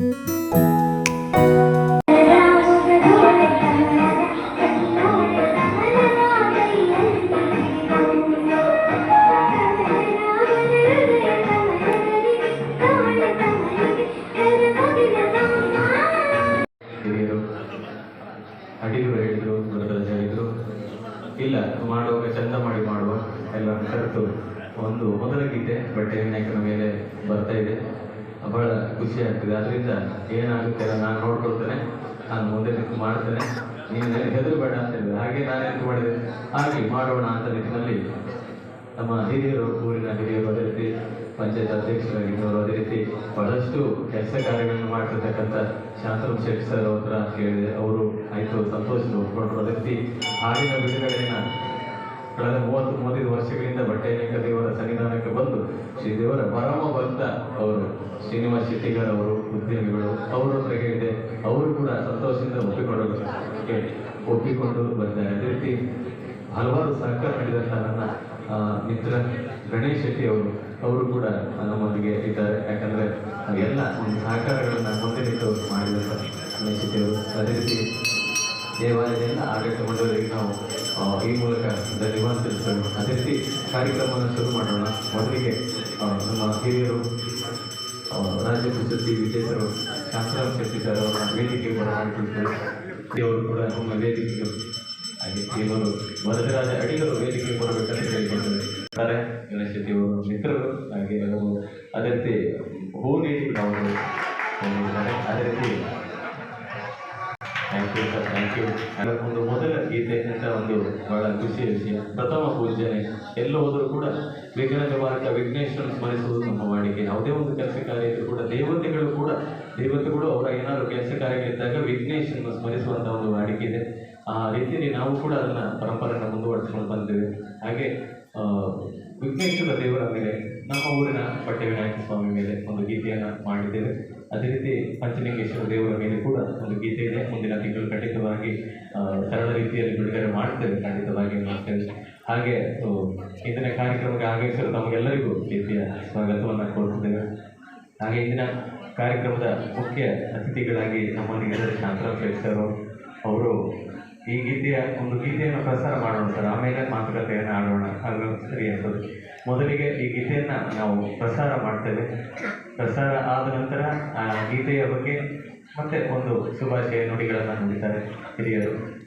ಹಿರಿಯರು ಕಾರ್ಯಗಳನ್ನು ಮಾಡ್ತಿರ್ತಕ್ಕಂಥ ಶಾಂತರಾಮ್ ಶೆಟ್ಟಿ ಸರ್ ಅವ್ರ ಕೇಳಿದೆ. ಅವರು ಆಯಿತು, ಸಂತೋಷದಿಂದ ಒಪ್ಕೊಂಡ್ರು. ಅದೇ ರೀತಿ ಹಾಡಿನ ಬಿಡುಗಡೆಯನ್ನು ಕಳೆದ ಮೂವತ್ತು, ಮೂವತ್ತೈದು ವರ್ಷಗಳಿಂದ ಬಟ್ಟೆಯನೇಕ ದೇವರ ಸನ್ನಿಧಾನಕ್ಕೆ ಬಂದು ಶ್ರೀ ದೇವರ ಪರಮ ಭಕ್ತ ಅವರು, ಶ್ರೀನಿವಾಸ್ ಶೆಟ್ಟಿಗಾರ್ ಅವರು, ಉದ್ಯಮಿಗಳು, ಅವರ ಹತ್ರ ಹೇಳಿದೆ. ಅವರು ಕೂಡ ಸಂತೋಷದಿಂದ ಒಪ್ಪಿಕೊಂಡು ಒಪ್ಪಿಕೊಂಡು ಬಂದಿದ್ದಾರೆ. ಅದೇ ರೀತಿ ಹಲವಾರು ಸಹಕಾರ ನೀಡಿದಂಥ ನನ್ನ ಮಿತ್ರ ಗಣೇಶ್ ಶೆಟ್ಟಿ ಅವರು ಅವರು ಕೂಡ ನಮ್ಮೊಂದಿಗೆ ಇದ್ದಾರೆ. ಯಾಕಂದ್ರೆ ಎಲ್ಲ ಒಂದು ಮುಂದಿನಿಟ್ಟವರು ಮಾಡಿದಂತ ಅವರು ಅದೇ ರೀತಿ ದೇವಾಲಯದಿಂದ ಆಡಳಿತ ಮಂಡಳಿಗೆ ನಾವು ಈ ಮೂಲಕ ಧನ್ಯವಾದ ತಿಳಿಸೋಣ ಅದೇ ರೀತಿ ಕಾರ್ಯಕ್ರಮವನ್ನು ಶುರು ಮಾಡೋಣ. ಮೊದಲಿಗೆ ನಮ್ಮ ಹಿರಿಯರು ರಾಜ್ಯ ಪ್ರಶಸ್ತಿ ವಿಜೇತರು ಶಾಸ್ತ್ರ ಶೆಟ್ಟಿದ್ದಾರೆ ಅವರ ವೇದಿಕೆ ಬರಮಾಡಿಕೊಳ್ತಾರೆ ದೇವರು ಕೂಡ ನಮ್ಮ ವೇದಿಕೆಗಳು ಹಾಗೆ ಇವರು ವರದರಾಜ ಅಡಿಗರು ವೇದಿಕೆ ಬರಬೇಕಂತ ಹೇಳಿಕೊಂಡಿದ್ದಾರೆ ಗಣೇಶ ದೇವರು ಮಿತ್ರರು, ಹಾಗೆ ಅದೇ ರೀತಿ ಹೂ ನೀಡಿ ಅವರು ಹೊಂದಿದ್ದಾರೆ ಅದೇ ರೀತಿ thank you sir thank you ಒಂದು ಮೊದಲ ಗೀತೆ ಅಂತ ಒಂದು ಬಹಳ ಖುಷಿಯ ವಿಷಯ ಪ್ರಥಮ ಪೂಜನೆ ಎಲ್ಲ ಹೋದರೂ ಕೂಡ ವಿಘ್ನ ನಿವಾರಕ ವಿಘ್ನೇಶ್ವರ ಸ್ಮರಿಸುವುದು ನಮ್ಮ ವಾಡಿಕೆ ಯಾವುದೇ ಒಂದು ಕೆಲಸ ಕಾರ್ಯ ಇದ್ರೂ ಕೂಡ ದೇವತೆಗಳು ಕೂಡ ದೇವತೆಗಳು ಅವರ ಏನಾದರೂ ಕೆಲಸ ಕಾರ್ಯಗಳಿದ್ದಾಗ ವಿಘ್ನೇಶ್ವರನ ಸ್ಮರಿಸುವಂಥ ಒಂದು ವಾಡಿಕೆ ಇದೆ ಆ ರೀತಿಯಲ್ಲಿ ನಾವು ಕೂಡ ಅದನ್ನು ಪರಂಪರೆಯನ್ನು ಮುಂದುವರಿಸ್ಕೊಂಡು ಬಂದಿದ್ದೇವೆ ಹಾಗೆ ವಿಘ್ನೇಶ್ವರ ದೇವರ ಮೇಲೆ ನಮ್ಮ ಊರಿನ ಪಟ್ಟೆ ವಿನಾಯಕ ಸ್ವಾಮಿ ಮೇಲೆ ಒಂದು ಗೀತೆಯನ್ನು ಮಾಡಿದ್ದೇವೆ. ಅದೇ ರೀತಿ ಪಂಚಲಿಂಗೇಶ್ವರ ದೇವರ ಮೇಲೆ ಕೂಡ ಒಂದು ಗೀತೆ ಇದೆ. ಮುಂದಿನ ತಿಂಗಳು ಖಂಡಿತವಾಗಿ ಸರಳ ರೀತಿಯಲ್ಲಿ ಬಿಡುಗಡೆ ಮಾಡ್ತೇವೆ. ಖಂಡಿತವಾಗಿ ಮಾಡ್ತೇವೆ. ಹಾಗೆ ಇಂದಿನ ಕಾರ್ಯಕ್ರಮಕ್ಕೆ ಆಗಮಿಸಲು ತಮಗೆಲ್ಲರಿಗೂ ರೀತಿಯ ಸ್ವಾಗತವನ್ನು ಕೋರುತ್ತಿದ್ದೇವೆ ಹಾಗೆ ಇಂದಿನ ಕಾರ್ಯಕ್ರಮದ ಮುಖ್ಯ ಅತಿಥಿಗಳಾಗಿ ನಮ್ಮೊಂದಿಗೆ ಶಾಂತರಾಮ್ ಶೆಟ್ಟಿ ಅವರು. ಈ ಗೀತೆಯ, ಒಂದು ಗೀತೆಯನ್ನು ಪ್ರಸಾರ ಮಾಡೋಣ ಸರ್. ಆಮೇಲೆ ಮಾತುಕತೆಯನ್ನು ಆಡೋಣ. ಅದು ಸರಿ ಆಗ್ತದೆ ಮೊದಲಿಗೆ ಈ ಗೀತೆಯನ್ನು ನಾವು ಪ್ರಸಾರ ಮಾಡ್ತೇವೆ. ಪ್ರಸಾರ ಆದ ನಂತರ, ಆ ಗೀತೆಯ ಬಗ್ಗೆ ಮತ್ತೆ ಒಂದು ಶುಭಾಶಯ ನುಡಿಗಳನ್ನು ನುಡಿತಾರೆ ಹಿರಿಯರು.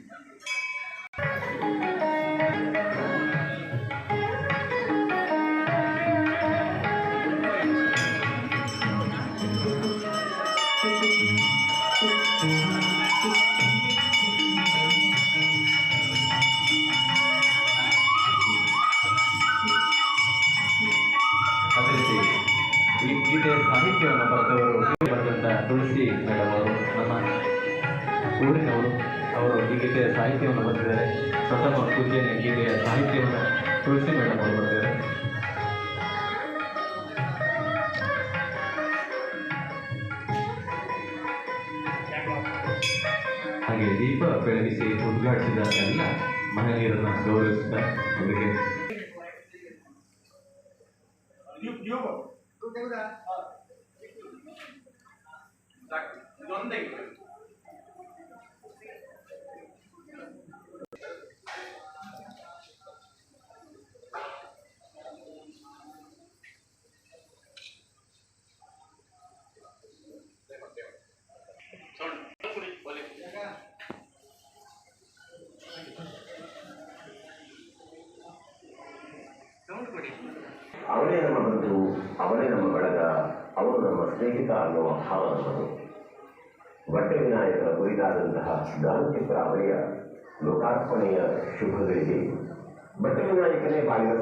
ಅವನೇ ನಮ್ಮ ಬಂಧು ಅವನೇ ನಮ್ಮ ಬಳಗ ಅವರು ನಮ್ಮ ಸ್ನೇಹಿತ ಅನ್ನುವ ಭಾವ ನಮ್ಮದು ಬಟ್ಟೆ ವಿನಾಯಕರ ಕುರಿತಾದಂತಹ ಗಾನಚಿತ್ರ ಅವರಿಯ ಲೋಕಾರ್ಪಣೆಯ ಶುಭಗಳಿಗೆ ಬಟ್ಟೆ ವಿನಾಯಕನೇ ಬಾಳಿನ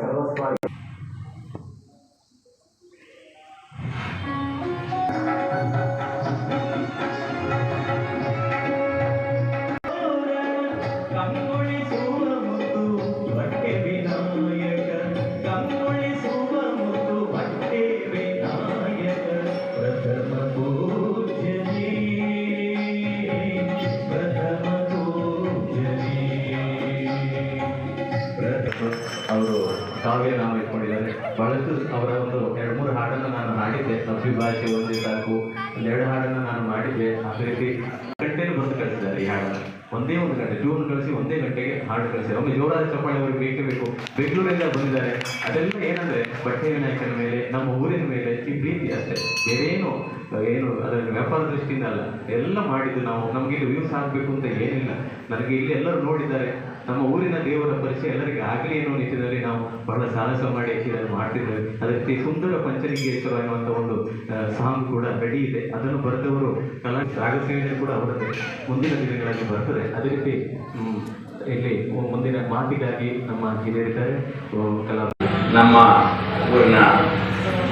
ಏನಂದ್ರೆ ವಿನಾಯಕನ ಮೇಲೆ, ನಮ್ಮ ಊರಿನ ಮೇಲೆ ಈ ಪ್ರೀತಿ ಅಷ್ಟೇ. ಬೇರೇನು, ಏನು ಅದನ್ನು ವ್ಯಾಪಾರ ದೃಷ್ಟಿಯಿಂದ ಅಲ್ಲ. ಎಲ್ಲ ಮಾಡಿದ್ದು ನಾವು. ನಮಗೆ ಇಲ್ಲಿ ವ್ಯೂಸ್ ಆಗಬೇಕು ಅಂತ ಏನಿಲ್ಲ. ನನಗೆ ಇಲ್ಲಿ ಎಲ್ಲರೂ ನೋಡಿದ್ದಾರೆ. ನಮ್ಮ ಊರಿನ ದೇವರ ಪರಿಚಯ ಎಲ್ಲರಿಗೆ ಆಗಲಿ ಅನ್ನೋ ನಿಟ್ಟಿನಲ್ಲಿ ನಾವು ಬಹಳ ಸಾಹಸ ಮಾಡಿ ಇದನ್ನು ಮಾಡ್ತಿದ್ದೇವೆ. ಅದಕ್ಕೆ ಸುಂದರ ಪಂಚಲಿಂಗೇಶ್ವರ ಎನ್ನುವಂಥ ಒಂದು ಸಾಂಗ್ ಕೂಡ ರೆಡಿ ಇದೆ. ಅದನ್ನು ಬರೆದವರು ಕಲಾ ರಾಗಸೇವನೆ ಕೂಡ ಅವರದ್ದು. ಮುಂದಿನ ದಿನಗಳಲ್ಲಿ ಬರ್ತದೆ. ಅದೇ ರೀತಿ ಇಲ್ಲಿ ಮುಂದಿನ ಮಾತಿಗಾಗಿ ನಮ್ಮ ಹಿರಿಯರಿದ್ದಾರೆ. ಕಲಾ ನಮ್ಮ ಊರಿನ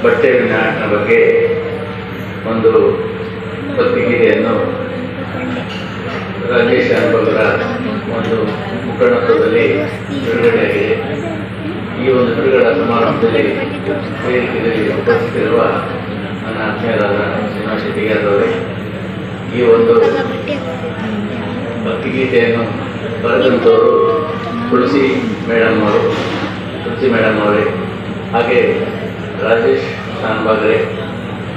ಬಟ್ಟೆ ವಿನಾಯಕನ ಬಗ್ಗೆ ಒಂದು ಪತ್ರಿಕೆಯನ್ನು ರಾಜೇಶ್ ಅನುಭವರ ಒಂದು ಮುಖಂಡತ್ವದಲ್ಲಿ ಬಿಡುಗಡೆಯಾಗಿದೆ. ಈ ಒಂದು ಬಿಡುಗಡೆ ಸಮಾರಂಭದಲ್ಲಿ ವೇದಿಕೆಯಲ್ಲಿ ಉಪಸ್ಥಿತಿರುವ ನನ್ನ ಆತ್ಮೀಯರಾದ ಶ್ರೀನಿವಾಸ ಶೆಟ್ಟಿಗಾರವರೇ ಈ ಒಂದು ಭಕ್ತಿಗೀತೆಯನ್ನು ಬರೆದಂಥವರು ತುಳಸಿ ಮೇಡಮ್ ಅವರು, ತುಳಸಿ ಮೇಡಮ್ ಅವರೇ ಹಾಗೆ ರಾಜೇಶ್ ಶಾನ್ಬಾಗ್ರೆ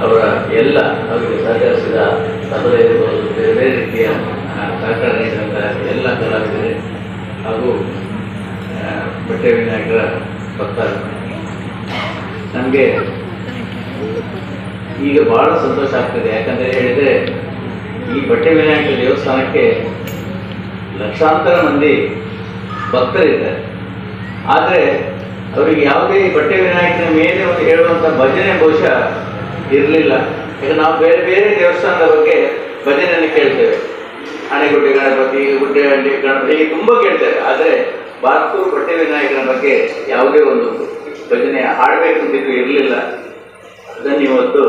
ಅವರ ಎಲ್ಲ ಅವರಿಗೆ ಸಹಕರಿಸಿದ ಸಭೆ ಇರ್ಬೋದು ಬೇರೆ ಬೇರೆ ರೀತಿಯ ಸಹಕಾರ ನೀಡಿದಂಥ ಎಲ್ಲ ಕಲಾವಿದರೆ ಹಾಗೂ ಬಟ್ಟೆ ವಿನಾಯಕರ ಭಕ್ತರು. ನಮಗೆ ಈಗ ಬಹಳ ಸಂತೋಷ ಆಗ್ತದೆ. ಯಾಕಂತ ಹೇಳಿದರೆ ಈ ಬಟ್ಟೆ ವಿನಾಯಕ ದೇವಸ್ಥಾನಕ್ಕೆ ಲಕ್ಷಾಂತರ ಮಂದಿ ಭಕ್ತರಿದ್ದಾರೆ. ಆದರೆ ಅವರಿಗೆ ಯಾವುದೇ ಬಟ್ಟೆ ವಿನಾಯಕನ ಮೇಲೆ ಒಂದು ಹೇಳುವಂಥ ಭಜನೆ ಬಹುಶಃ ಇರಲಿಲ್ಲ. ಈಗ ನಾವು ಬೇರೆ ಬೇರೆ ದೇವಸ್ಥಾನದ ಬಗ್ಗೆ ಭಜನೆಯನ್ನು ಕೇಳ್ತೇವೆ. ಆನೆಗುಡ್ಡೆ ಗಣಪತಿ ಗುಡ್ಡೆಹಳ್ಳಿ ಗಣಪತಿ ಹೀಗೆ ತುಂಬ ಕೇಳ್ತೇವೆ. ಆದರೆ ಬಾತು ಬಟ್ಟೆ ವಿನಾಯಕನ ಬಗ್ಗೆ ಯಾವುದೇ ಒಂದು ಭಜನೆ ಹಾಡಬೇಕು ಅಂತಿದ್ದು ಇರಲಿಲ್ಲ. ಅದನ್ನು ಇವತ್ತು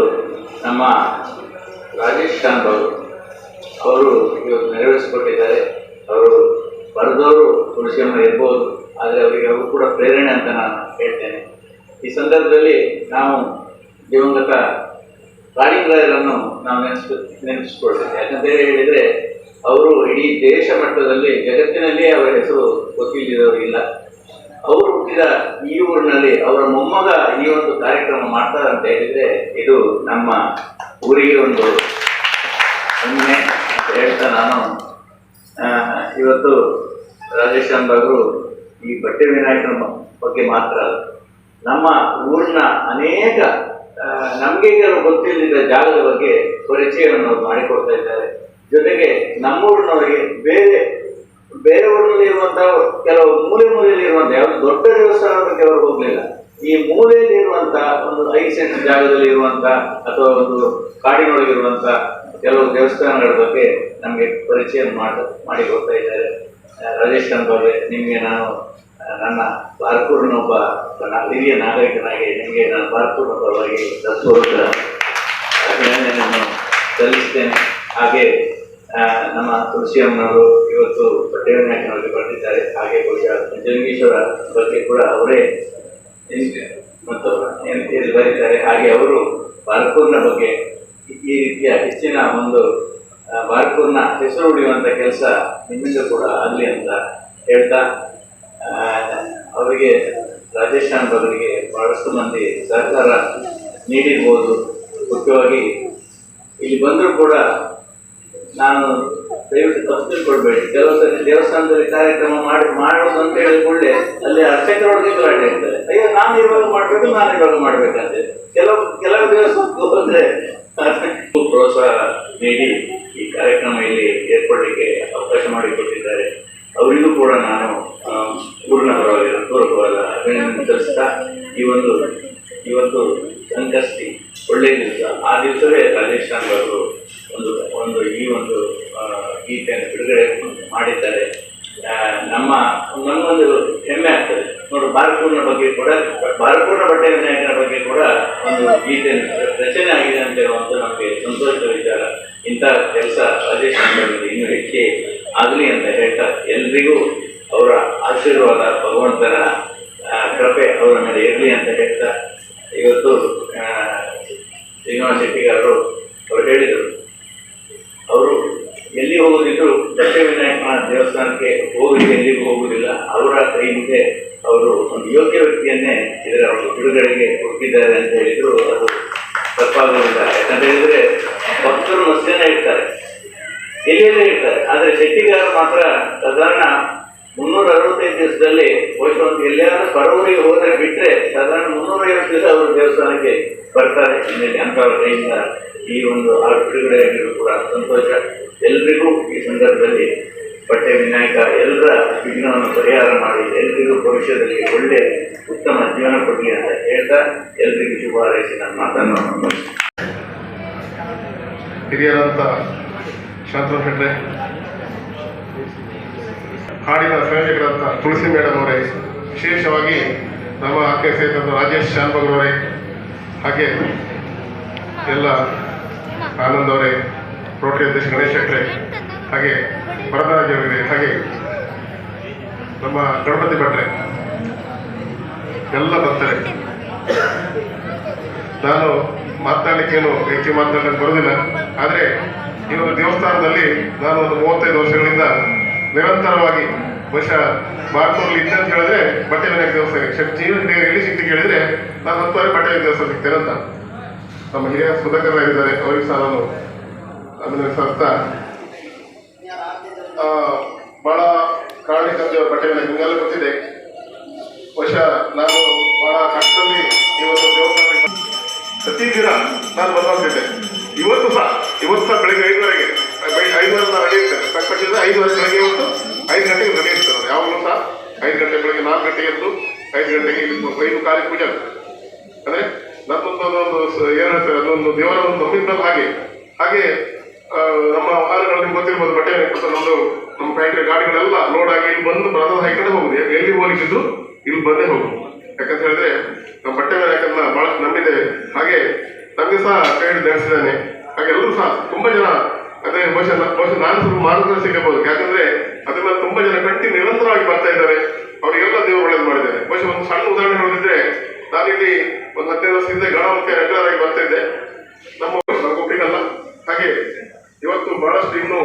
ನಮ್ಮ ರಾಜೇಶ್ ಶಾಂತ್ ಅವರು ಅವರು ಇವತ್ತು ನೆರವೇರಿಸಿಕೊಟ್ಟಿದ್ದಾರೆ. ಅವರು ಬರೆದವರು ತುಳಸಿಯಮ್ಮ ಇರ್ಬೋದು. ಆದರೆ ಅವರಿಗೆ ಅವರು ಕೂಡ ಪ್ರೇರಣೆ ಅಂತ ನಾನು ಹೇಳ್ತೇನೆ. ಈ ಸಂದರ್ಭದಲ್ಲಿ ನಾವು ದಿವಂಗತ ರಾಣಿಗ್ರಾಯರನ್ನು ನಾವು ನೆನೆಸ್ಕೊ, ನೆನೆಸ್ಕೊಳ್ತೇವೆ. ಯಾಕಂತ ಹೇಳಿದರೆ, ಅವರು ಇಡೀ ದೇಶ ಮಟ್ಟದಲ್ಲಿ ಜಗತ್ತಿನಲ್ಲಿ ಅವರ ಹೆಸರು ಗೊತ್ತಿಲ್ಲದವರು ಇಲ್ಲ. ಅವರು ಹುಟ್ಟಿದ ಈ ಊರಿನಲ್ಲಿ ಅವರ ಮೊಮ್ಮಗ ಈ ಒಂದು ಕಾರ್ಯಕ್ರಮ ಮಾಡ್ತಾರೆ ಅಂತ ಹೇಳಿದ್ರೆ, ಇದು ನಮ್ಮ ಊರಿಗೆ ಒಂದು ಹೆಮ್ಮೆ ಅಂತ ಹೇಳ್ತಾ ನಾನು ಇವತ್ತು ರಾಜೇಶ್ ಅವರು ಈ ಬಟ್ಟೆ ವಿನಾಯಕನ ಬಗ್ಗೆ ಮಾತ್ರ ಅಲ್ಲ. ನಮ್ಮ ಊರಿನ ಅನೇಕ ನಮಗೆ ಗೊತ್ತಿಲ್ಲದ ಜಾಗದ ಬಗ್ಗೆ ಪರಿಚಯವನ್ನು ಮಾಡಿಕೊಡ್ತಾ ಇದ್ದಾರೆ. ಜೊತೆಗೆ ನಮ್ಮೂರಿನವರಿಗೆ ಬೇರೆ ಬೇರೆ ಊರಿನಲ್ಲಿ ಇರುವಂತಹ ಕೆಲವು ಮೂಲೆ ಮೂಲೆಯಲ್ಲಿ ಇರುವಂತಹ, ಯಾವುದು ದೊಡ್ಡ ದೇವಸ್ಥಾನದ ಬಗ್ಗೆ ಅವರು ಹೋಗ್ಲಿಲ್ಲ. ಈ ಮೂಲೆಯಲ್ಲಿ ಇರುವಂತಹ ಒಂದು ಐದು ಸೆಂಟ್ ಜಾಗದಲ್ಲಿ ಇರುವಂತಹ ಅಥವಾ ಒಂದು ಕಾಡಿನೊಳಗಿರುವಂತಹ ಕೆಲವು ದೇವಸ್ಥಾನಗಳ ಬಗ್ಗೆ ನಮಗೆ ಪರಿಚಯ ಮಾಡಿ, ಮಾಡಿಕೊಡ್ತಾ ಇದ್ದಾರೆ. ರಾಜೇಶ್ ಕಂಬಾರೆ ನಿಮಗೆ ನಾನು ನನ್ನ ಬಾರ್ಕೂರಿನ ಒಬ್ಬ ನ- ಹಿರಿಯ ನಾಗರಿಕನಾಗಿ ನಿಮಗೆ ನಾನು ಬಾರ್ಕೂರಿನ ಪರವಾಗಿ ದತ್ತಪೂರ್ವಕ ಅಭಿನಂದನೆಯನ್ನು ಸಲ್ಲಿಸ್ತೇನೆ. ಹಾಗೆ ನಮ್ಮ ತುಳಸಿಯಮ್ಮನವರು ಇವತ್ತು ಬಟ್ಟೆ ವಿನಾಯಕನವರಿಗೆ ಬರೆದಿದ್ದಾರೆ. ಹಾಗೆ ಬಹುಶಃ ಜಂಗೀಶ್ವರ ಬಗ್ಗೆ ಕೂಡ ಅವರೇ ಮತ್ತು ಬರೀತಾರೆ. ಹಾಗೆ ಅವರು ಬಾರ್ಕೂರ್ನ ಬಗ್ಗೆ ಈ ರೀತಿಯ ಹೆಚ್ಚಿನ ಒಂದು ಬಾರ್ಕೂರ್ನ ಹೆಸರು ಉಳಿಯುವಂಥ ಕೆಲಸ ನಿಮ್ಮಿಂದ ಕೂಡ ಆಗಲಿ ಅಂತ ಹೇಳ್ತಾ ಅವರಿಗೆ ಅಂತ ಅವರಿಗೆ ಬಹಳಷ್ಟು ಮಂದಿ ಸಹಕಾರ ನೀಡಿರ್ಬೋದು. ಮುಖ್ಯವಾಗಿ ಇಲ್ಲಿ ಬಂದರೂ ಕೂಡ ನಾನು ದಯವಿಟ್ಟು ತಪ್ಪು ಕೊಡಬೇಡಿ. ಕೆಲವು ಸರಿ ದೇವಸ್ಥಾನದಲ್ಲಿ ಕಾರ್ಯಕ್ರಮ ಮಾಡಿ, ಮಾಡೋದು ಅಂತ ಹೇಳಿಕೊಳ್ಳೆ ಅಲ್ಲಿ ಅರ್ಚಕರೊಳಗೆ ಗಲಾಟೆ ಇರ್ತದೆ ಅಯ್ಯೋ, ನಾನು ಇವಾಗ ಮಾಡಬೇಕು, ನಾನು ಇವಾಗ ಮಾಡ್ಬೇಕಂತೆ. ಕೆಲವು ಕೆಲವು ದೇವಸ್ಥಾನಕ್ಕೆ ಹೋದ್ರೆ ಪ್ರೋತ್ಸಾಹ ನೀಡಿ ಈ ಕಾರ್ಯಕ್ರಮ ಇಲ್ಲಿ ಏರ್ಪಡಲಿಕ್ಕೆ ಅವಕಾಶ ಮಾಡಿಕೊಟ್ಟಿದ್ದಾರೆ ಅವರಿಗೂ ಕೂಡ ನಾನು ಆ, ಊರಿನ ಪರವಾಗಿ ಹೃತ್ಪೂರ್ವಕವಾದ ಅಭಿನಂದನೆ ಸಲ್ಲಿಸ್ತಾ ಈ ಒಂದು ಇವತ್ತು ಸಂಕಷ್ಟಿ ಒಳ್ಳೆಯ ದಿವಸ ಆ ದಿವಸವೇ ರಾಜೇಶ್ ಶಾಂತ್ ಅವರು ಒಂದು ಒಂದು ಈ ಒಂದು ಆ, ಗೀತೆಯನ್ನು ಬಿಡುಗಡೆ ಮಾಡಿದ್ದಾರೆ ಆ, ನಮ್ಮ ನಮಗೊಂದು ಹೆಮ್ಮೆ ಆಗ್ತದೆ ನೋಡಿ ಬಾರಪೂರ್ಣ ಬಗ್ಗೆ ಕೂಡ ಬಾರಪೂರ್ಣ ಬಟ್ಟೆ ವಿನಾಯಕನ ಬಗ್ಗೆ ಕೂಡ ಒಂದು ಗೀತೆ ರಚನೆ ಆಗಿದೆ ಅಂತ ಹೇಳುವಂತ ನಮಗೆ ಸಂತೋಷದ ವಿಚಾರ ಇಂಥ ಕೆಲಸ ರಾಜೇಶ್ ಅವರಿಗೆ ಇನ್ನೂ ಹೆಚ್ಚಿಗೆ ಆಗಲಿ ಅಂತ ಎಲ್ರಿಗೂ ಅವರ ಆಶೀರ್ವಾದ ಭಗವಂತನ ಕೃಪೆ ಅವರ ಮೇಲೆ ಇರಲಿ ಅಂತ ಹೇಳ್ತಾ ಇವತ್ತು ಆ, ಶ್ರೀನಿವಾಸ ಶೆಟ್ಟಿಗಾರರು ಅವರು ಹೇಳಿದರು ಅವರು ಎಲ್ಲಿ ಹೋಗುದಿದ್ರು ದಕ್ಷ ವಿನಾಯಕನ ದೇವಸ್ಥಾನಕ್ಕೆ ಹೋಗಿ ಎಲ್ಲಿಗೂ ಹೋಗುವುದಿಲ್ಲ ಅವರ ಕೈ ಮುಂದೆ ಅವರು ಒಂದು ಯೋಗ್ಯ ವ್ಯಕ್ತಿಯನ್ನೇ ಇದರ ಒಂದು ಬಿಡುಗಡೆಗೆ ಹುಡುಕಿದ್ದಾರೆ ಅಂತ ಹೇಳಿದ್ರು ಅದು ತಪ್ಪಾಗುವುದಿಲ್ಲ ಯಾಕಂತ ಹೇಳಿದ್ರೆ ಭಕ್ತರು ಮಸ್ತೇನೆ ಇರ್ತಾರೆ ಆದ್ರೆ ಶೆಟ್ಟಿಗಾರ ಮಾತ್ರ ಸಾಧಾರಣ ಮುನ್ನೂರ ಅರವತ್ತೈದು ದಿವಸದಲ್ಲಿ ಬಹುಶಃ ಒಂದು ಎಲ್ಲಿಯಾದ್ರೂ ಪರವೂರಿಗೆ ಹೋದ್ರೆ ಬಿಟ್ರೆ ಸಾಧಾರಣ ಮುನ್ನೂರೈವತ್ತು ದಿವಸ ಅವರು ದೇವಸ್ಥಾನಕ್ಕೆ ಬರ್ತಾರೆ ಹಿನ್ನೆಲೆ ಅಂತವರ ಕೈಯಿಂದ ಈ ಒಂದು ಆ ಬಿಡುಗಡೆ ಆಗಿರೋದು ಕೂಡ ಸಂತೋಷ ಎಲ್ರಿಗೂ ಈ ಸಂದರ್ಭದಲ್ಲಿ ಬಟ್ಟೆ ವಿನಾಯಕ ಎಲ್ಲರ ವಿಘ್ನವನ್ನು ಪರಿಹಾರ ಮಾಡಿ ಎಲ್ರಿಗೂ ಭವಿಷ್ಯದಲ್ಲಿ ಒಳ್ಳೆ ಉತ್ತಮ ಜೀವನ ಕೊಡಲಿ ಅಂತ ಎಲ್ರಿಗೂ ಶುಭ ಹಾರೈಸಿ ನನ್ನ ಮಾತನ್ನು. ಹಿರಿಯರಂತ ಶಾಂತರ ಹೆಗ್ಡೆ ಹಾಡಿನ ಸಂಯೋಜಕರಂತ ತುಳಸಿ ಮೇಡಮ್ ಅವರೇ, ವಿಶೇಷವಾಗಿ ನಮ್ಮ ಆಕೆ ಸೇರಿದಂತ ರಾಜೇಶ್ ಶಾನ್ಭಗ್ ಅವರೇ ಹಾಗೆ ಎಲ್ಲ ಆನಂದ್ ಅವರೇ, ರೋಟರಿ ಅಧ್ಯಕ್ಷ ಗಣೇಶ್ ಹೆಗ್ಡೆ, ಹಾಗೆ ವರದರಾಜ್ ಅವರಿಗೆ ಹಾಗೆ ನಮ್ಮ ಗಣಪತಿ ಭಟ್ರೆ, ಎಲ್ಲ ಬರ್ತಾರೆ ನಾನು ಮಾತನಾಡಲಿಕ್ಕೇನು ಹೆಚ್ಚು ಮಾತಾಡಲಿಕ್ಕೆ ಬರೋದಿಲ್ಲ. ಆದರೆ ಈ ಒಂದು ದೇವಸ್ಥಾನದಲ್ಲಿ ನಾನು ಒಂದು ಮೂವತ್ತೈದು ವರ್ಷಗಳಿಂದ ನಿರಂತರವಾಗಿ ಬಹುಶಃ ಇದ್ದೆ ಅಂತ ಹೇಳಿದ್ರೆ ಬಟ್ಟೆ ವಿನಾಯಕ ದೇವಸ್ಥಾನ ಜೀವನ ಎಲ್ಲಿ ಸಿಗ್ತಿ ಕೇಳಿದ್ರೆ ನಾನು ಹತ್ತುವರೆ ಬಟ್ಟೆ ದೇವಸ್ಥಾನ ಸಿಗ್ತೇನೆ ಅಂತ. ನಮ್ಮ ಹಿರಿಯ ಸುಧಾಕರಾಗಿದ್ದಾರೆ ಅವರಿಗೆ ಸಹ ನಾನು ಅದನ್ನು ಸತ್ತ ಬಹಳ ಕಾರಣಿಕ ಬಟ್ಟೆ ವಿನಾಯಕ ನಿಮಗೆಲ್ಲ ಗೊತ್ತಿದೆ ಬಹುಶಃ ನಾನು ಬಹಳ ಕಷ್ಟದಲ್ಲಿ ಇವತ್ತು ದೇವಸ್ಥಾನಕ್ಕೆ ಪ್ರತಿ ದಿನ ನಾನು ಬಂದೋಗ್ತಿದ್ದೆ ಇವತ್ತು ಸಹ ಇವತ್ತು ಸಹ ಬೆಳಿಗ್ಗೆ ಐದುವರೆಗೆ ಐದುವರೆ ನಾನು ಇರ್ತೇನೆ ಸಂಕಟಿಸಿದ್ರೆ ಐದುವರೆ ಬೆಳಗ್ಗೆ ಇವತ್ತು ಐದು ಗಂಟೆಗೆ ಇರ್ತೇನೆ ನಾನು ಯಾವಾಗಲೂ ಸಹ ಐದು ಗಂಟೆ ಬೆಳಗ್ಗೆ ನಾಲ್ಕು ಗಂಟೆಗೆ ಎದ್ದು ಐದು ಗಂಟೆಗೆ ಐದು ಕಾಲಿಗೆ ಪೂಜೆ ಅಂದರೆ ಅಂದ್ರೆ ನನ್ನೊಂದು ಒಂದು ಸ- ಏನ್ ಹೇಳ್ತಾರೆ, ಅದೊಂದು ದೇವರ ಒಂದು ನಂಬಿದ್ಮೇಲೆ ಹಾಗೆ. ಹಾಗೆ ನಮ್ಮ ವಾಹನಗಳು ಗೊತ್ತಿರ್ಬೋದು ಬಟ್ಟೆ ನಮ್ಮದು ನಮ್ಮ ಫ್ಯಾಕ್ಟ್ರಿ ಗಾಡಿಗಳೆಲ್ಲ ಲೋಡ್ ಆಗಿ ಬಂದು ಬ್ರದರ್ ಹೈಕಡೆ ಹೋಗುದು ಎಲ್ಲಿ ಹೋಗ್ಲಿಕ್ಕಿದ್ದು ಇಲ್ಲಿ ಬಂದೇ ಹೋಗು. ಯಾಕಂತ ಹೇಳಿದ್ರೆ ನಮ್ಮ ಬಟ್ಟೆ ಮೇಲೆ ಯಾಕಂದ್ರೆ ಬಹಳಷ್ಟು ನಂಬಿದೆ ಹಾಗೆ ನಮಗೆ ಸಹ ಕೈ ಹಿಡಿದು ಹಾಗೆ ಎಲ್ಲರೂ ಸಹ ತುಂಬಾ ಜನ ಅದೇ ಬಹುಶಃ ಬಹುಶಃ ನಾನು ಸ್ವಲ್ಪ ಮಾರ್ಗದರ್ಶನ ಸಿಗಬಹುದು. ಯಾಕಂದ್ರೆ ಅದನ್ನ ತುಂಬಾ ಜನ ಕಟ್ಟಿ ನಿರಂತರವಾಗಿ ಬರ್ತಾ ಇದ್ದಾರೆ. ಅವರಿಗೆಲ್ಲ ದೇವರು ಒಳ್ಳೇದು ಮಾಡಿದ್ದಾರೆ. ಬಹುಶಃ ಒಂದು ಸಣ್ಣ ಉದಾಹರಣೆ ಹೇಳಿದ್ರೆ ನಾನಿಲ್ಲಿ ಒಂದು ಹದಿನೈದು ವರ್ಷದಿಂದ ಗಣಮುಖ್ಯ ರೆಗ್ಯುಲರ್ ಆಗಿ ಬರ್ತಾ ಇದ್ದೆ ನಮ್ಮ ಒಬ್ಬರಿಗಲ್ಲ ಹಾಗೆ ಇವತ್ತು ಬಹಳಷ್ಟು ಇನ್ನು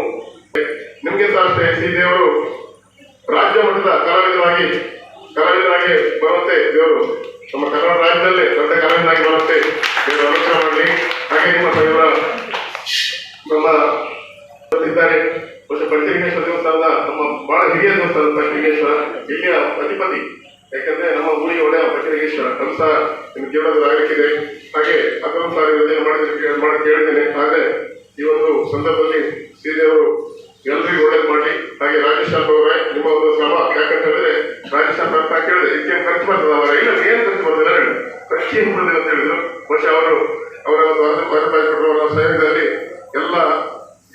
ನಿಮಗೆ ಸಹ ಅಷ್ಟೇ, ಶ್ರೀ ದೇವರು ರಾಜ್ಯ ಮಟ್ಟದ ಕಲಾವಿದರಾಗಿ ಕಲಾವಿದರಾಗಿ ಬರುತ್ತೆ ದೇವರು. ನಮ್ಮ ಕನ್ನಡ ರಾಜ್ಯದಲ್ಲಿ ದೊಡ್ಡ ಕಲಾವಿದರಾಗಿ ಬರುತ್ತೆ ದೇವರು. ಅನುಗ್ರಹ ಮಾಡಲಿ. ಹಾಗೆ ನಿಮ್ಮ ದೇವರ ನಮ್ಮ ಇದ್ದಾರೆ. ಬಹುಶಃ ಪಂಚಲಿಂಗೇಶ್ವರ ದೇವಸ್ಥಾನದ ನಮ್ಮ ಬಹಳ ಹಿರಿಯ ದೇವಸ್ಥಾನ ಪಂಚಲಿಂಗೇಶ್ವರ ಇಲ್ಲಿಯ ಅಧಿಪತಿ. ಯಾಕಂದ್ರೆ ನಮ್ಮ ಊರಿಗೆ ಒಳ್ಳೆಯ ಪಂಚಲಿಂಗೇಶ್ವರ ಅದು ನಿಮ್ಮ ಕೇಳೋದು ಆಗಲಿಕ್ಕಿದೆ. ಹಾಗೆ ಅದನ್ನು ಸಾರಿ ಯೋಜನೆ ಮಾಡಿದ್ರೆ ಮಾಡಿ ಕೇಳಿದ್ದೇನೆ ಆದರೆ ಈ ಒಂದು ಸಂದರ್ಭದಲ್ಲಿ ಶ್ರೀದೇವರು ಎಲ್ಲರಿಗೂ ಒಳ್ಳೇದು ಮಾಡಿ ಹಾಗೆ ರಾಜೇಶ್ ಅವರೇ, ನಿಮ್ಮ ಒಂದು ಶ್ರಮ, ಯಾಕಂತ ರಾಜಸ್ಥಾನ ರಾಜೇಶ್ ಅಂತ ಕೇಳಿದೆ ಇದಕ್ಕೆ ಖರ್ಚು ಮಾಡ್ತದೆ ಅವರ ಇಲ್ಲ ಏನು ಖರ್ಚು ಮಾಡಿದ್ರೆ ಹೇಳಿ. ಖರ್ಚು ಏನು ಅಂತ ಹೇಳಿದ್ರು. ಬಹುಶಃ ಅವರು ಅವರ ಒಂದು ಅವರ ಸಹಯೋಗದಲ್ಲಿ ಎಲ್ಲ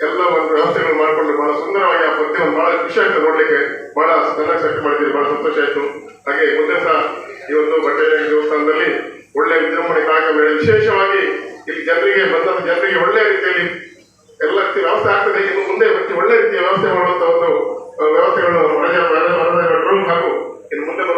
ಎಲ್ಲ ಒಂದು ವ್ಯವಸ್ಥೆಗಳು ಮಾಡಿಕೊಂಡು ಬಹಳ ಸುಂದರವಾಗಿ ಆ ಒಂದು ಬಹಳ ಖುಷಿ ಆಗ್ತದೆ ನೋಡ್ಲಿಕ್ಕೆ. ಬಹಳ ಚೆನ್ನಾಗಿ ಸೆಟ್ ಮಾಡಿದ್ದೀರಿ, ಬಹಳ ಸಂತೋಷ ಆಯ್ತು. ಹಾಗೆ ಮುಂದೆ ಸಹ ಈ ಒಂದು ಬಟ್ಟೆ ದೇವಸ್ಥಾನದಲ್ಲಿ ಒಳ್ಳೆ ವಿಜೃಂಭಣೆ ಕಾರ್ಯಕ್ರಮ. ವಿಶೇಷವಾಗಿ ಇಲ್ಲಿ ಜನರಿಗೆ ಬಂದ ಜನರಿಗೆ ಒಳ್ಳೆಯ ರೀತಿಯಲ್ಲಿ ಎಲ್ಲ ವ್ಯವಸ್ಥೆ ಆಗ್ತದೆ. ಇನ್ನು ಮುಂದೆ ಒಳ್ಳೆ ರೀತಿಯ ವ್ಯವಸ್ಥೆ ಮಾಡುವಂತ ಒಂದು ವ್ಯವಸ್ಥೆಗಳನ್ನು ಹಾಗೂ ಇನ್ನು ಮುಂದೆ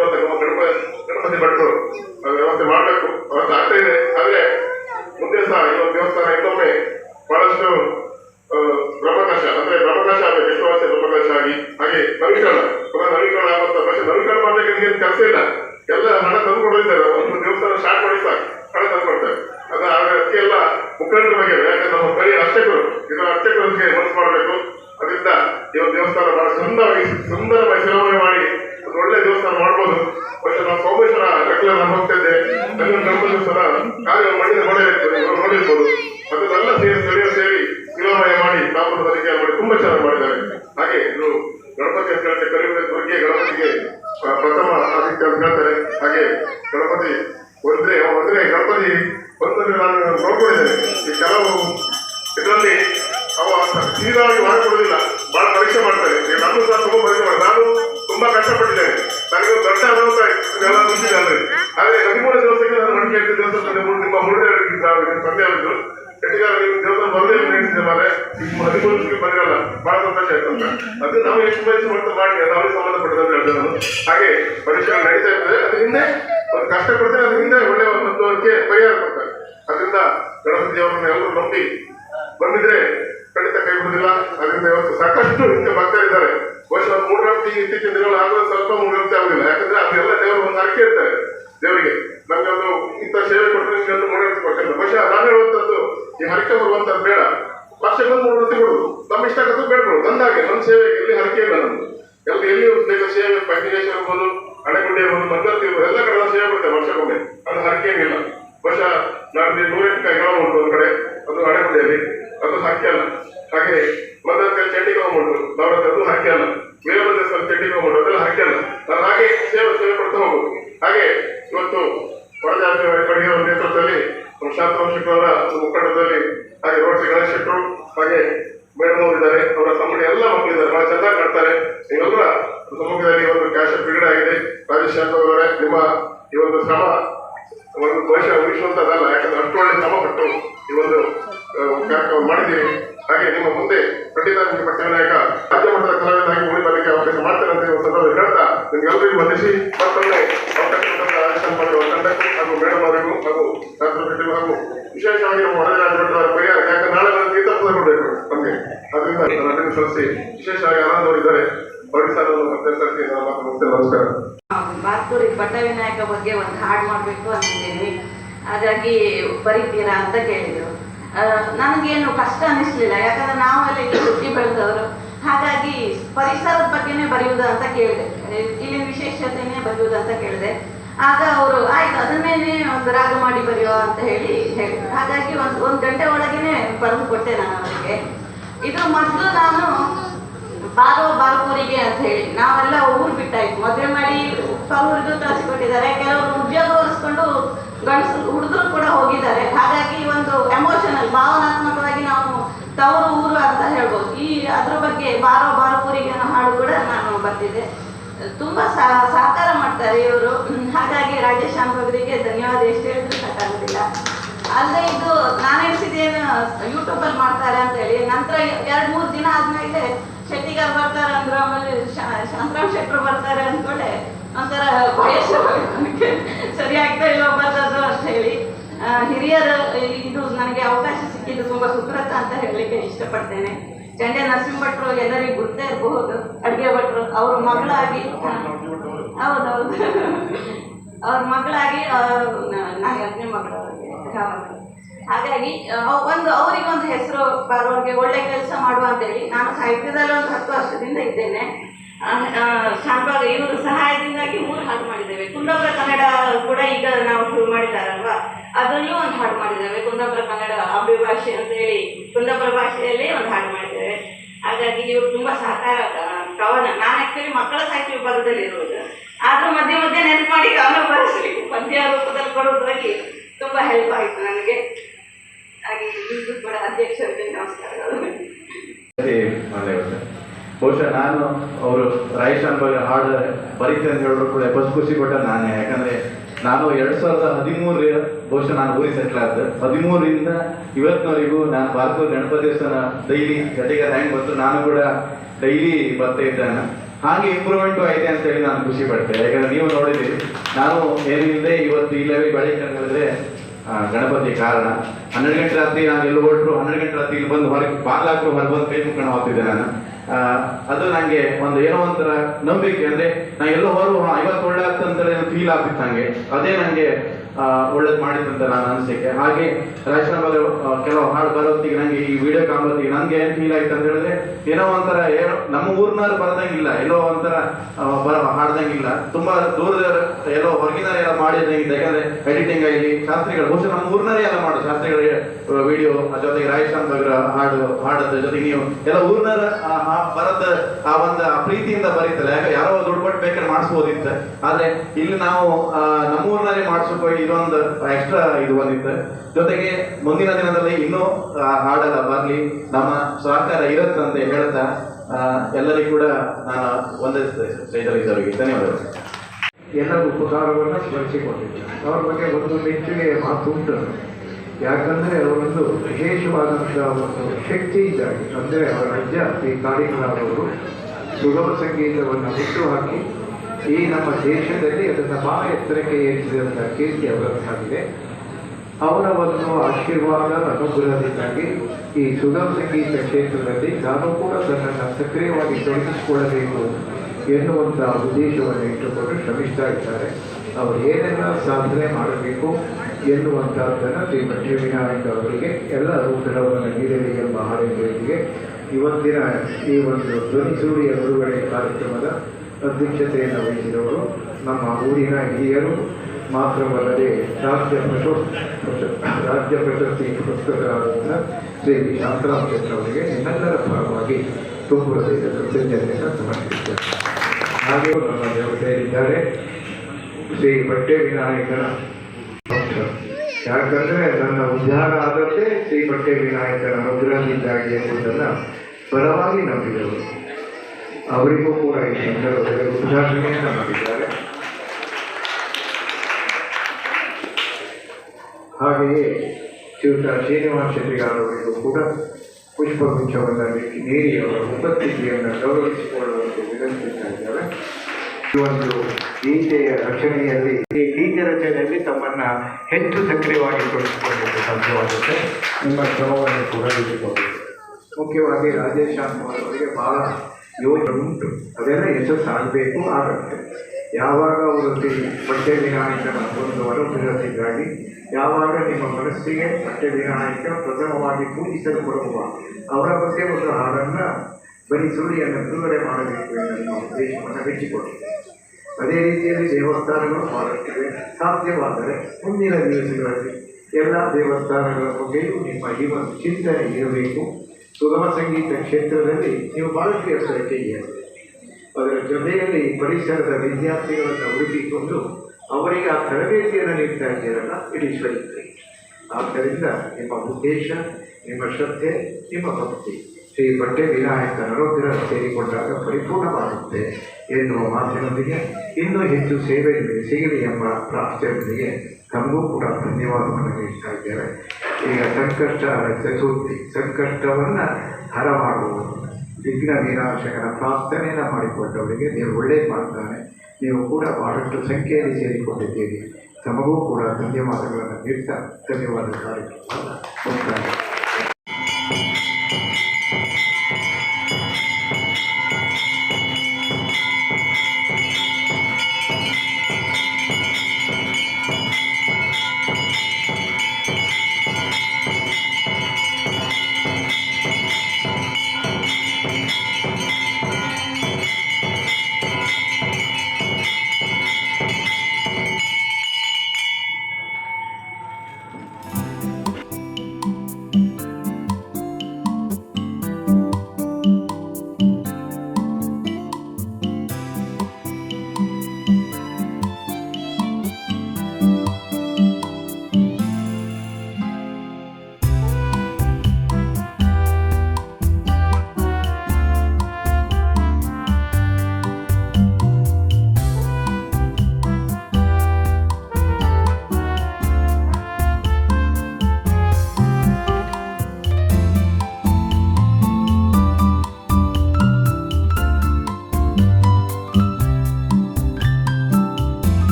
ದೇವರನ್ನ ಎಲ್ಲರೂ ನಂಬಿ. ಬಂದಿದ್ರೆ ಖಂಡಿತ ಕೈ ಬಿಡುದಿಲ್ಲ ಅದರಿಂದ ಇವತ್ತು ಸಾಕಷ್ಟು ಹಿಂದೆ ಬರ್ತಾ ಬಹುಶಃ ಒಂದು ಮೂಢನಂಬಿಕೆ ಇತ್ತೀಚಿನ ದಿನಗಳು ಆದ್ರೆ ಸ್ವಲ್ಪ ಮೂಢನಂಬಿಕೆ ಆಗುದಿಲ್ಲ ಯಾಕಂದ್ರೆ ಅದೆಲ್ಲ ದೇವರು ಒಂದು ಅರ್ಕೆ ಇರ್ತಾರೆ ದೇವರಿಗೆ ನಮ್ಗೆ ಒಂದು ಇಂಥ ಸೇವೆ ಕೊಟ್ಟರೆ ನಿಮ್ಗೆ ಒಂದು ಮೂಢನಂಬಿಕೆ ಕೊಡ್ತಾರೆ ಬಹುಶಃ ನಾನು ಹೇಳುವಂಥದ್ದು ಈ ಹರಿಕೆ ಬರುವಂಥದ್ದು ಬೇಡ ವರ್ಷಕ್ಕೊಂದು ಮೂಢನಂಬಿಕೆ ಕೊಡುದು ನಮ್ಮ ಇಷ್ಟ ಆಗದ್ದು ಬೇಡ್ಕೊಳ್ಳು ನಂದಾಗೆ ನನ್ನ ಸೇವೆಗೆ ಎಲ್ಲಿ ಹರಕೆ ಇಲ್ಲ ನಮ್ದು ಎಲ್ಲ ಎಲ್ಲಿ ಬೇಕಾದ ಸೇವೆ ಪಂಚೇಶ್ವರ ಇರ್ಬೋದು ಹಳೆಗುಂಡಿ ಇರ್ಬೋದು ಮಂಗಲ್ತಿ ಇರ್ಬೋದು ಎಲ್ಲ ಕಡೆ ಸೇವೆ ಕೊಡ್ತೇವೆ ವರ್ಷಕ್ಕೊಮ್ಮೆ ಅದು ಹರಕೆ ಏನಿಲ್ಲ ಬಹುಶಃ ನಾಡ್ದು ನೂರೆಂಟು ಕೈಗಳ ಉಂಟು ಒಂದು ಕಡೆ ಅದು ಹಳೆಗುಂಡಿಯಲ್ಲಿ ಅದು ಹರಕೆ ಅಲ್ಲ ಹಾಗೆ ಮಂಗಲ್ತಿ ಚಂಡಿಗೋಮ್ ಉಂಟು ನವರತ್ರ ಅದು ಹರಕೆ ಅಲ್ಲ ವೀರಭದ್ರೇಶ್ವರ ಚಂಡಿಗೋಮ್ ಉಂಟು ಅದೆಲ್ಲ ಹರಕೆ ಅಲ್ಲ ನಾನು ಹಾಗೆ ಸೇವೆ ಸೇವೆ ಕೊಡ್ತಾ ಹೋಗುದು ಹಾಗೆ ಇವತ್ತು ಒಳಜಾತಿ ಅಡಿಗೆಯವರ ನೇತೃತ್ವದಲ್ಲಿ ನಮ್ಮ ಶಾಂತರಾಮ್ ಶೆಟ್ಟರವರ ಮುಖಂಡದಲ್ಲಿ ಹಾಗೆ ರೋಟರಿ ಗಣೇಶ್ ಶೆಟ್ಟರು ಹಾಗೆ ಮೇಡಮ್ ಇದ್ದಾರೆ ಅವರ ತಮ್ಮಡಿ ಎಲ್ಲ ಮಕ್ಕಳಿದ್ದಾರೆ ಬಹಳ ಚೆನ್ನಾಗಿ ಕಾಡ್ತಾರೆ ನೀವೆಲ್ಲರ ಕ್ಯಾಶ್ ಬಿಡುಗಡೆ ಆಗಿದೆ ರಾಜೇಶ್ ಅವರೇ, ನಿಮ್ಮ ಈ ಒಂದು ಶ್ರಮ, ಒಂದು ಭವಿಷ್ಯ ಉಳಿಸುವಂತದಲ್ಲ ಯಾಕಂದ್ರೆ ಅಷ್ಟು ಒಳ್ಳೆ ಶ್ರಮ ಪಟ್ಟು ಈ ಒಂದು ಕಾರ್ಯಕ್ರಮ ಮಾಡಿದ್ದೀರಿ. ಹಾಗೆ ನಿಮ್ಮ ಮುಂದೆ ಖಂಡಿತ ನಿಮಗೆ ಪಟ್ಟ ವಿನಾಯಕ ರಾಜ್ಯ ಮಟ್ಟದ ಕಲಾವಿದರಾಗಿ ಉಳಿ ಬರಲಿಕ್ಕೆ ಅವಕಾಶ ಮಾಡ್ತಾರೆ ಅಂತ ಒಂದು ಸಂದರ್ಭ ಹೇಳ್ತಾ ನಿಮ್ಗೆಲ್ಲರಿಗೂ ವಂದಿಸಿ. ಮತ್ತೊಮ್ಮೆ ಅವಕಾಶ ತಂಡಕ್ಕೂ ಹಾಗೂ ಮೇಡಮ್ ಅವರಿಗೂ ಹಾಗೂ ಡಾಕ್ಟರ್ ಹಾಗೂ ವಿಶೇಷವಾಗಿ ನಮ್ಮ ರಾಜಭಟ್ರವರ ಪರಿಹಾರ. ಯಾಕಂದ್ರೆ ನಾಳೆ ನಾನು ತೀರ್ಥಪದ ಕೊಡಬೇಕು ನಮಗೆ. ಅದರಿಂದ ಸಲ್ಲಿಸಿ, ವಿಶೇಷವಾಗಿ ಆನಂದ್ ಅವರಿದ್ದಾರೆ ಅವರಿಗೆ ಸಹ ನಾನು ಮತ್ತೆ ಸಲ್ಲಿಸಿ ನನ್ನ ಮಾತು ಮುಗಿಸ್ತೇನೆ. ನಮಸ್ಕಾರ. ಬಾತೂರಿ ಪಟ್ಟ ವಿನಾಯಕ ಬಗ್ಗೆ ಒಂದು ಹಾಡು ಮಾಡಬೇಕು ಅಂತಿದ್ದೀನಿ. ಹಾಗಾಗಿ ಬರೀತೀರಾ ಅಂತ ಕೇಳಿದರು. ನನಗೇನು ಕಷ್ಟ ಅನಿಸ್ಲಿಲ್ಲ, ಯಾಕಂದ್ರೆ ನಾವೆಲ್ಲ ಇಲ್ಲಿ ಹುಟ್ಟಿ ಬೆಳೆದವರು. ಹಾಗಾಗಿ ಪರಿಸರದ ಬಗ್ಗೆನೇ ಬರೆಯುವುದು ಅಂತ ಕೇಳಿದೆ. ಇಲ್ಲಿ ವಿಶೇಷತೆನೇ ಬರೆಯುವುದು ಅಂತ ಕೇಳಿದೆ. ಆಗ ಅವರು, ಆಯ್ತು ಅದನ್ನೇನೆ ಒಂದು ರಾಗ ಮಾಡಿ ಬರೆಯುವ ಅಂತ ಹೇಳಿ ಹೇಳಿದ್ರು. ಹಾಗಾಗಿ ಒಂದು ಒಂದು ಗಂಟೆ ಒಳಗೇನೆ ಬರೆದು ಕೊಟ್ಟೆ ನಾನು ಅವರಿಗೆ. ಇದ್ರ ಮೊದಲು ನಾನು ಬಾರೋ ಬಾರ್ಪೂರಿಗೆ ಅಂತ ಹೇಳಿ. ನಾವೆಲ್ಲ ಊರು ಬಿಟ್ಟಾಯ್ತು. ಮದುವೆ ಮಾಡಿ ಹುಡುಗರು ಕಳಿಸಿಕೊಟ್ಟಿದ್ದಾರೆ. ಕೆಲವರು ಉದ್ಯೋಗ ಹೊರಿಸ್ಕೊಂಡು ಗಂಡಸರು ಹುಡುಗರು ಕೂಡ ಹೋಗಿದ್ದಾರೆ. ಹಾಗಾಗಿ ಒಂದು ಎಮೋಷನಲ್ ಭಾವನಾತ್ಮಕವಾಗಿ ನಾವು ತವರು ಊರು ಅಂತ ಹೇಳ್ಬೋದು. ಈ ಅದ್ರ ಬಗ್ಗೆ ಬಾರೋ ಬಾರ್ಪೂರಿಗೆ ಅನ್ನೋ ಹಾಡು ಕೂಡ ನಾನು ಬರ್ತಿದ್ದೆ. ತುಂಬಾ ಸಹ- ಸಹಕಾರ ಮಾಡ್ತಾರೆ ಇವರು. ಹಾಗಾಗಿ ರಾಜೇಶ್ ಅವರಿಗೆ ಧನ್ಯವಾದ. ಎಷ್ಟು ಹೇಳಿದ್ರು ಸಾಕಾಗೋದಿಲ್ಲ. ಅಲ್ಲದೆ ಇದು ನಾನು ಎಣಿಸಿದ್ದೇನು ಯೂಟ್ಯೂಬಲ್ಲಿ ಮಾಡ್ತಾರೆ ಅಂತ ಹೇಳಿ. ನಂತರ ಎರಡು ಮೂರು ದಿನ ಆದ್ಮೇಲೆ ಶೆಟ್ಟಿಗಾರ್ ಬರ್ತಾರೆ ಅಂದ್ರೆ ಆಮೇಲೆ ಶಾಂತರಾಮ್ ಶೆಟ್ಟರು ಬರ್ತಾರೆ ಅಂದ್ಕೊಂಡೆ. ಒಂಥರ ಭಯ. ಸರಿ ಆಗ್ತಾ ಇಲ್ಲ ಬರ್ತದ್ರು ಅಂತ ಹೇಳಿ. ಹಿರಿಯರ, ಇದು ನನಗೆ ಅವಕಾಶ ಸಿಕ್ಕಿದ್ದು ತುಂಬಾ ಸುಕೃತ ಅಂತ ಹೇಳಲಿಕ್ಕೆ ಇಷ್ಟಪಡ್ತೇನೆ. ಚಂಡೆ ನರಸಿಂಹ ಭಟ್ರು ಎಲ್ಲರಿಗೂ ಗೊತ್ತೇ ಇರಬಹುದು. ಅಡುಗೆ ಭಟ್ರು, ಅವ್ರ ಮಗಳಾಗಿ ಹೌದೌದು. ಅವ್ರ ಮಗಳಾಗಿ ಮಗಳು. ಹಾಗಾಗಿ ಒಂದು ಅವರಿಗೊಂದು ಹೆಸರು ಬರೋರಿಗೆ ಒಳ್ಳೆ ಕೆಲಸ ಮಾಡುವ ಅಂತೇಳಿ ನಾನು ಸಾಹಿತ್ಯದಲ್ಲಿ ಒಂದು ಹತ್ತು ವರ್ಷದಿಂದ ಇದ್ದೇನೆ. ಶಾಂತವಾಗ ಇವರು ಸಹಾಯದಿಂದಾಗಿ ಮೂರು ಹಾಡು ಮಾಡಿದ್ದೇವೆ. ಕುಂದಾಪುರ ಕನ್ನಡ ಕೂಡ ಈಗ ನಾವು ಶುರು ಮಾಡಿದ್ದಾರಲ್ವಾ? ಅದರಲ್ಲೂ ಒಂದು ಹಾಡು ಮಾಡಿದ್ದೇವೆ. ಕುಂದಾಪುರ ಕನ್ನಡ ಅಭಿಭಾಷೆ ಅಂತ ಹೇಳಿ ಕುಂದಾಪುರ ಭಾಷೆಯಲ್ಲೇ ಒಂದು ಹಾಡು ಮಾಡಿದ್ದೇವೆ. ಹಾಗಾಗಿ ಇವರು ತುಂಬಾ ಸಹಕಾರ ಕವನ, ನಾನು ಆ್ಯಕ್ಚುಲಿ ಮಕ್ಕಳ ಸಾಹಿತ್ಯ ವಿಭಾಗದಲ್ಲಿ ಇರುವುದು. ಆದರೂ ಮಧ್ಯೆ ಮಧ್ಯೆ ನೆನಪು ಮಾಡಿ ಕವನ ಬರೆಸಲಿಕ್ಕೆ ಪದ್ಯ ರೂಪದಲ್ಲಿ ಕೊಡೋದಾಗಿ ತುಂಬಾ ಹೆಲ್ಪ್ ಆಯಿತು ನನಗೆ. ಬಹುಶಃ ನಾನು ಅವರು ರಾಯಶಾನ್ ಬಗ್ಗೆ ಹಾಡು ಬರೀತೆ ಅಂತ ಹೇಳಿದ್ರು ಕೂಡ ಬಸ್ ಖುಷಿ ಕೊಟ್ಟ ನಾನೇ. ಯಾಕಂದ್ರೆ ನಾನು ಎರಡ್ ಸಾವಿರದ ಹದಿಮೂರ ಬಹುಶಃ ನಾನು ಊರಿಗೆ ಸೆಟ್ಲ್ ಆದ. ಹದಿಮೂರರಿಂದ ಇವತ್ತಿನವರೆಗೂ ನಾನು ಭಾರತ ಗಣಪತಿ ದೇವಸ್ಥಾನ ಡೈಲಿ ಜೊತೆಗೆ ಹ್ಯಾಂಗ್ ಬಂತು. ನಾನು ಕೂಡ ಡೈಲಿ ಬರ್ತಾ ಇದ್ದಾನೆ. ಹಾಗೆ ಇಂಪ್ರೂವ್ಮೆಂಟ್ ಆಗಿದೆ ಅಂತ ಹೇಳಿ ನಾನು ಖುಷಿ ಪಡ್ತೇನೆ ಯಾಕಂದ್ರೆ ನೀವು ನೋಡಿದ್ರಿ ನಾನು ಏನಿಲ್ಲದೆ ಇವತ್ತು ಈ ಲೆವೆಲ್ ಗಣಪತಿ ಕಾರಣ. ಹನ್ನೆರಡು ಗಂಟೆ ರಾತ್ರಿ ನಾನು ಎಲ್ಲಿ ಹೊರಟರು ಹನ್ನೆರಡು ಗಂಟೆ ರಾತ್ರಿ ಇಲ್ಲಿ ಬಂದು ಹೊರಗೆ ಬಾಗ್ಲಾಕ್ರು ಹೊರ ಬಂದು ಕೈ ಮುಖಂಡ ಹೋಗ್ತಿದ್ದೆ ನಾನು. ಅದು ನನಗೆ ಒಂದು ಏನೋ ಒಂಥರ ನಂಬಿಕೆ ಅಂದ್ರೆ ನಾನು ಎಲ್ಲೋ ಹೊರ ಐವತ್ತು ಒಳ್ಳೆ ಆಗ್ತದೆ ಅಂತೇಳಿ ಫೀಲ್ ಆಗ್ತಿತ್ತು ನಂಗೆ. ಅದೇ ನಂಗೆ ಆ, ಒಳ್ಳೇದ್ ಅಂತ ನಾನು ಅನಿಸಿಕೆ. ಹಾಗೆ ರಾಜನ ಬಗ್ಗೆ ಕೆಲವು ಹಾಡು ಬರೋತ್ತಿಗೆ ನಂಗೆ ಈ ವಿಡಿಯೋ ಕಾಣೋತ್ತಿಗೆ ನಂಗೆ ಏನ್ ಫೀಲ್ ಆಯ್ತು ಅಂತ ಹೇಳಿದ್ರೆ, ಏನೋ ಒಂಥರ ಏನೋ, ನಮ್ಮ ಊರ್ನಾರು ಬರದಂಗಿಲ್ಲ, ಎಲ್ಲೋ ಒಂಥರ ಬರ ಹಾಡ್ದಂಗಿಲ್ಲ. ತುಂಬಾ ದೂರದ ಎಲ್ಲೋ ಹೊರಗಿನ ಎಲ್ಲ ಮಾಡಿದಂಗಿದೆ ಯಾಕಂದ್ರೆ ಎಡಿಟಿಂಗ್ ಆಗಲಿ ಶಾಸ್ತ್ರಿಗಳು, ಬಹುಶಃ ನಮ್ಮ ಊರ್ನಾರೇ ಎಲ್ಲ ಮಾಡು ಶಾಸ್ತ್ರಿಗಳ ವಿಡಿಯೋ ಜೊತೆಗೆ ಅವರ ಹಾಡು, ಹಾಡದ ಜೊತೆಗೆ ನೀವು, ಎಲ್ಲ ಊರ್ನರ ಬರದ, ಆ, ಒಂದು ಪ್ರೀತಿಯಿಂದ ಬರೀತಲ್ಲ ಯಾಕೆ ಯಾರೋ ದುಡ್ಡು ಕೊಟ್ಟು ಬೇಕಾದ್ರೆ ಮಾಡಿಸ್ಬೋದಿತ್ತು. ಆದ್ರೆ ಇಲ್ಲಿ ನಾವು ನಮ್ಮ ಊರ್ನಲ್ಲೇ ಮಾಡಿಸ್ಬೇಕು ಇದೊಂದು ಎಕ್ಸ್ಟ್ರಾ ಇದು ಬಂದಿತ್ತು. ಜೊತೆಗೆ ಮುಂದಿನ ದಿನದಲ್ಲಿ ಇನ್ನೂ ಹಾಡೆಲ್ಲ, ಬರ್ಲಿ, ನಮ್ಮ ಸಹಕಾರ ಇರುತ್ತಂತೆ ಹೇಳ್ತಾ ಎಲ್ಲರಿಗೂ ಕೂಡ ನಾನು ಒಂದೇ ಅವರಿಗೆ ಧನ್ಯವಾದಗಳು. ಎಲ್ಲ ಉಪಕಾರವನ್ನು ಸ್ಮರಿಸಿಕೊಂಡಿದ್ದೇನೆ. ಅವ್ರ ಬಗ್ಗೆ ಒಂದು ಮೆಚ್ಚುಗೆ ಮಾತು ಉಂಟು. ಯಾಕಂದ್ರೆ ಅವರೊಂದು ವಿಶೇಷವಾದಂಥ ಒಂದು ಶಕ್ತಿ ಇದ್ದಾಗಿ. ಅಂದರೆ ಅವರ ಅಜ್ಜ ಶ್ರೀ ಅವರು ಸುಗಮ ಸಂಗೀತವನ್ನು ಹುಟ್ಟುಹಾಕಿ ಈ ನಮ್ಮ ದೇಶದಲ್ಲಿ ಅದನ್ನು ಬಹಳ ಎತ್ತರಕ್ಕೆ ಏರಿಸಿದಂತಹ ಕೀರ್ತಿ ಅವರದ್ದಾಗಿದೆ ಅವರ ಒಂದು ಆಶೀರ್ವಾದ, ಅನುಗ್ರಹದಿಂದಾಗಿ ಈ ಸುಗಮ ಸಂಗೀತ ಕ್ಷೇತ್ರದಲ್ಲಿ ನಾನು ಕೂಡ ತನ್ನನ್ನು ಸಕ್ರಿಯವಾಗಿ ತೊಡಗಿಸಿಕೊಳ್ಳಬೇಕು ಎನ್ನುವಂತಹ ಉದ್ದೇಶವನ್ನು ಇಟ್ಟುಕೊಂಡು ಶ್ರಮಿಸ್ತಾ ಇದ್ದಾರೆ. ಅವರು ಏನೆಲ್ಲ ಸಾಧನೆ ಮಾಡಬೇಕು ಎನ್ನುವಂಥದ್ದನ್ನು ಶ್ರೀ ಲಕ್ಷ್ಮೀನಾರಾಯಣ ಅವರಿಗೆ, ಎಲ್ಲ ಅನುಗ್ರಹವನ್ನು ನೀಡಲಿ ಎಂಬ ಹಾರೈಕೆಯೊಂದಿಗೆ ಇವತ್ತಿನ ಈ ಒಂದು ಧ್ವನಿಸೂರಿಯ ಬಿಡುಗಡೆ ಕಾರ್ಯಕ್ರಮದ ಅಧ್ಯಕ್ಷತೆಯನ್ನು ವಹಿಸಿದವರು ನಮ್ಮ ಊರಿನ ಹಿರಿಯರು ಮಾತ್ರವಲ್ಲದೆ ರಾಜ್ಯ ಪ್ರಶಸ್ತಿ ರಾಜ್ಯ ಪ್ರಶಸ್ತಿ ಪುಸ್ತಕರಾದಂಥ ಶ್ರೀ ಶಾಂತರಾಮ್ ಅವರಿಗೆ ನಿಮ್ಮೆಲ್ಲರ ಪರವಾಗಿ ತುಂಬ ಹೃದಯದ ಕೃತಜ್ಞತೆಯನ್ನು ಸಮರ್ಪಿಸಿದ್ದಾರೆ ಹಾಗೆ ನಮ್ಮ ಜೊತೆ ಇದ್ದಾರೆ ಶ್ರೀ ಬಟ್ಟೆ ವಿನಾಯಕನ ಪಕ್ಷ. ಯಾಕಂದರೆ ನನ್ನ ಉದ್ಧಾರ ಆದದ್ದೇ ಶ್ರೀ ಬಟ್ಟೆ ವಿನಾಯಕನ ಅನುಗ್ರಹದಿಂದಾಗಿ ಎಂಬುದನ್ನು ಬಲವಾಗಿ ನಂಬಿದವರು. ಅವರಿಗೂ ಕೂಡ ಈ ಸಂದರ್ಭದಲ್ಲಿ ಉದ್ಘಾಟನೆಯನ್ನು ಮಾಡಿದ್ದಾರೆ. ಹಾಗೆಯೇ ಶ್ರೀಯುತ ಶ್ರೀನಿವಾಸ ಶೆಟ್ಟಿಗಾರವರಿಗೂ ಕೂಡ ಪುಷ್ಪಗುಚ್ಛವನ್ನು ನೀಡಿ ಅವರ ಉಪಸ್ಥಿತಿಯನ್ನು ಗೌರವಿಸಿಕೊಳ್ಳುವಂತೆ ವಿನಂತಿಸ್ತಾ ಇದ್ದಾರೆ ಈ ಒಂದು ಗೀತೆಯ ರಚನೆಯಲ್ಲಿ, ಈ ಗೀತೆ ರಚನೆಯಲ್ಲಿ ತಮ್ಮನ್ನ ಹೆಚ್ಚು ಸಕ್ರಿಯವಾಗಿ ತೊಡಗಿಸಿಕೊಳ್ಳಲಿಕ್ಕೆ ಸಾಧ್ಯವಾಗುತ್ತೆ. ನಿಮ್ಮ ಶ್ರಮವನ್ನು ಕೂಡ ಇಟ್ಟುಕೊಂಡಿದೆ ಮುಖ್ಯವಾಗಿ ರಾಜೇಶ್ ಶಾಂತ್ ಅವರಿಗೆ ಬಹಳ ಯೋಜನೆ ಉಂಟು ಅದೆಲ್ಲ ಯಶಸ್ಸು ಆಗಬೇಕು ಆಗುತ್ತೆ. ಯಾವಾಗ ಅವರು ಬಟ್ಟೆ ವಿನಾಯಕ ಒಂದು ಅನುಗ್ರಹದಿಂದಾಗಿ ಯಾವಾಗ ನಿಮ್ಮ ಮನಸ್ಸಿಗೆ ಬಟ್ಟೆ ವಿನಾಯಕ ಪ್ರಥಮವಾಗಿ ಪೂಜಿಸಲ್ಪಡುವ ಅವರ ಬಗ್ಗೆ ಒಂದು ಹಾಡನ್ನು ಬರೀ ಸುಳಿಯನ್ನು ಬಿಡುಗಡೆ ಮಾಡಬೇಕು ಎಂದು ನಿಮ್ಮ ಉದ್ದೇಶವನ್ನು ಮೆಚ್ಚಿಕೊಂಡಿದೆ ಅದೇ ರೀತಿಯಲ್ಲಿ ದೇವಸ್ಥಾನಗಳು ಮಾಡುತ್ತಿವೆ. ಸಾಧ್ಯವಾದರೆ ಮುಂದಿನ ದಿವಸಗಳಲ್ಲಿ ಎಲ್ಲ ದೇವಸ್ಥಾನಗಳ ಬಗ್ಗೆಯೂ ನಿಮ್ಮ ಜೀವನ ಚಿಂತನೆ ಇರಬೇಕು. ಸುಗಮ ಸಂಗೀತ ಕ್ಷೇತ್ರದಲ್ಲಿ ನೀವು ಬಹಳಷ್ಟು ಇದೆ ಅದರ ಜೊತೆಯಲ್ಲಿ ಪರಿಸರದ ವಿದ್ಯಾರ್ಥಿಗಳನ್ನು ಹುಡುಕಿಕೊಂಡು ಅವರಿಗೆ ಆ ತರಬೇತಿಯನ್ನು ನೀಡ್ತಾ ಇದ್ದೀರಲ್ಲ, ಇಡೀ ಗ್ರೇಟ್ ಆದ್ದರಿಂದ ನಿಮ್ಮ ಉದ್ದೇಶ, ನಿಮ್ಮ ಶ್ರದ್ಧೆ, ನಿಮ್ಮ ಭಕ್ತಿ. ಶ್ರೀ ಬಟ್ಟೆ ಅನುಗ್ರಹ ಸೇರಿಕೊಂಡಾಗ ಪರಿಪೂರ್ಣವಾಗುತ್ತೆ ಎನ್ನುವ ಮಾತಿನೊಂದಿಗೆ ಇನ್ನೂ ಹೆಚ್ಚು ಸೇವೆ ಸಿಗಲಿ ಎಂಬ ಪ್ರಾರ್ಥನೆಯೊಂದಿಗೆ ತಮಗೂ ಕೂಡ ಧನ್ಯವಾದವನ್ನು ನೀಡ್ತಾ ಇದ್ದೇವೆ. ಈಗ ಸಂಕಷ್ಟ ಚತುರ್ಥಿ. ಸಂಕಷ್ಟವನ್ನು ಹರ ಮಾಡುವುದು ವಿಘ್ನ ವಿನಾಶಕರ ಪ್ರಾರ್ಥನೆಯನ್ನು ಮಾಡಿಕೊಂಡವರಿಗೆ ನೀವು ಒಳ್ಳೆಯ ಮಾಡ್ತಾನೆ ನೀವು ಕೂಡ ಬಹಳಷ್ಟು ಸಂಖ್ಯೆಯಲ್ಲಿ ಸೇರಿಕೊಂಡಿದ್ದೀರಿ. ತಮಗೂ ಕೂಡ ಧನ್ಯವಾದಗಳನ್ನು ನೀಡ್ತಾ, ಧನ್ಯವಾದ ಕಾರ್ಯಕ್ರಮ